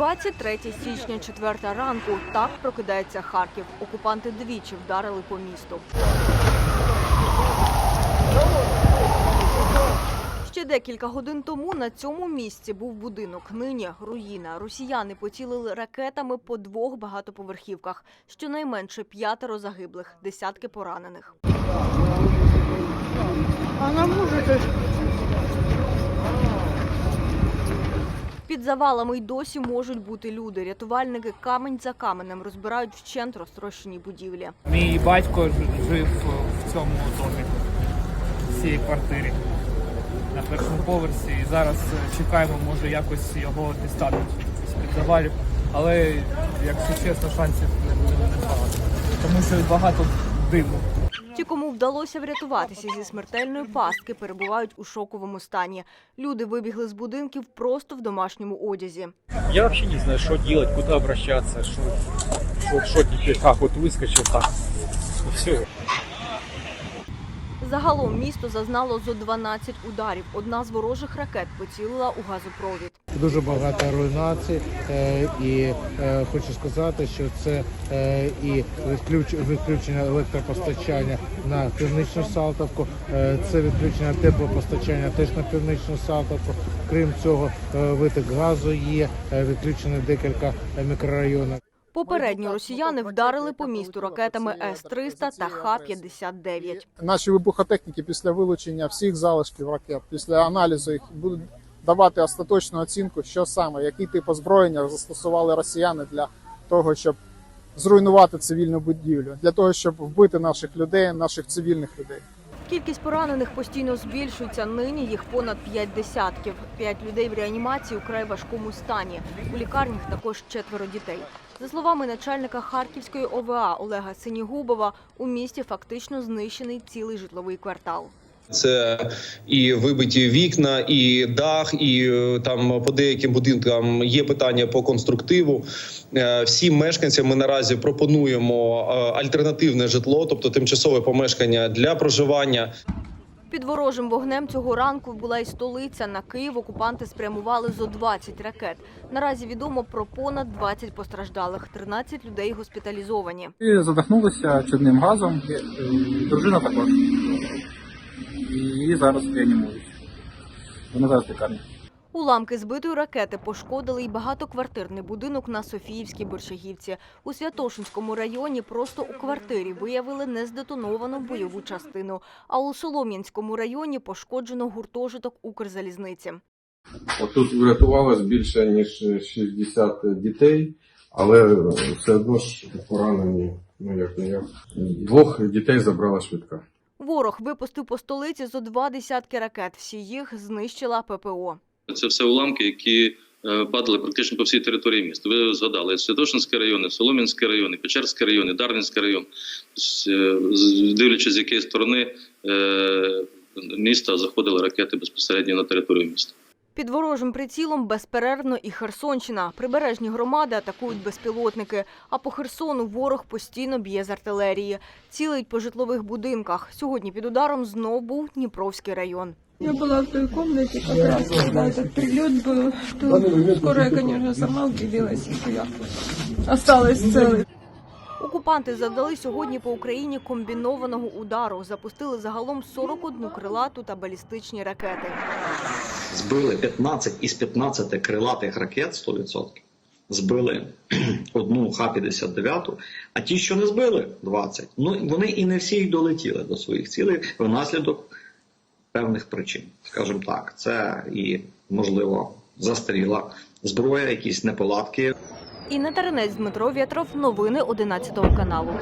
23 січня, 4 ранку. Так прокидається Харків. Окупанти двічі вдарили по місту. Ще декілька годин тому на цьому місці був будинок. Нині руїна. Росіяни поцілили ракетами по двох багатоповерхівках. Щонайменше п'ятеро загиблих, десятки поранених. Під завалами й досі можуть бути люди. Рятувальники камень за каменем розбирають вщент розтрощені будівлі. Мій батько жив в цьому домі, в цій квартирі на першому поверсі. І зараз е, чекаємо, може якось його дістануть з-під завалів. Але, якщо чесно, шансів не, не, не багато. Тому що багато диму. Ті, кому вдалося врятуватися зі смертельної пастки, перебувають у шоковому стані. Люди вибігли з будинків просто в домашньому одязі. Я взагалі не знаю, що робити, куди обращаться, що що, що тепер, как от вискочив, так. Все. Загалом місто зазнало зо 12 ударів. Одна з ворожих ракет поцілила у газопровід. Дуже багато руйнацій, е, і е, хочу сказати, що це е, і відключення електропостачання на північну Салтовку, це відключення теплопостачання теж на північну Салтовку. Крім цього, виток газу є, відключено декілька мікрорайонів. Попередньо росіяни вдарили по місту ракетами С-300 та Х-59. Наші вибухотехніки після вилучення всіх залишків ракет, після аналізу їх будуть давати остаточну оцінку, що саме, який тип озброєння застосували росіяни для того, щоб зруйнувати цивільну будівлю, для того, щоб вбити наших людей, наших цивільних людей. Кількість поранених постійно збільшується. Нині їх понад п'ять десятків. П'ять людей в реанімації у край важкому стані. У лікарнях також четверо дітей. За словами начальника Харківської ОВА Олега Синігубова, у місті фактично знищений цілий житловий квартал. Це і вибиті вікна, і дах, і е, там по деяким будинкам є питання по конструктиву. Е, Всім мешканцям ми наразі пропонуємо е, альтернативне житло, тобто тимчасове помешкання для проживання. Під ворожим вогнем цього ранку була й столиця. На Київ окупанти спрямували зо 20 ракет. Наразі відомо про понад 20 постраждалих. 13 людей госпіталізовані. І задихнулися чадним газом. е, Дружина також. І її зараз реанімують. Вона зараз лікарні. Уламки збитої ракети пошкодили й багатоквартирний будинок на Софіївській Борщагівці. У Святошинському районі просто у квартирі виявили нездетоновану бойову частину. А у Солом'янському районі пошкоджено гуртожиток Укрзалізниці. Тут врятувалось більше ніж 60 дітей, але все одно ж поранені. Ну як не як двох дітей забрала швидка. Ворог випустив по столиці зо два десятки ракет. Всі їх знищила ППО. Це все уламки, які е, падали практично по всій території міста. Ви згадали Святошинський район, Солом'янський район, Печерський район, Дарвінський район. Дивлячись, з якої сторони е, міста заходили ракети безпосередньо на територію міста. Під ворожим прицілом безперервно і Херсонщина. Прибережні громади атакують безпілотники. А по Херсону ворог постійно б'є з артилерії. Цілить по житлових будинках. Сьогодні під ударом знов був Дніпровський район. Я была в той комнате как раз, когда этот прилет был. То скорая, конечно, сама удивилась, что я осталась целой. Окупанти завдали сьогодні по Україні комбінованого удару. Запустили загалом 41 крилату та балістичні ракети. збили 15 із 15 крилатих ракет 100%. Збили одну Х-59, а ті, що не збили, 20. Ну, вони і не всі долетіли до своїх цілей внаслідок певних причин. Скажімо так, це і, можливо, застаріла зброя, якісь неполадки. Інна Таренець, Дмитро В'ятров. Новини 11 каналу.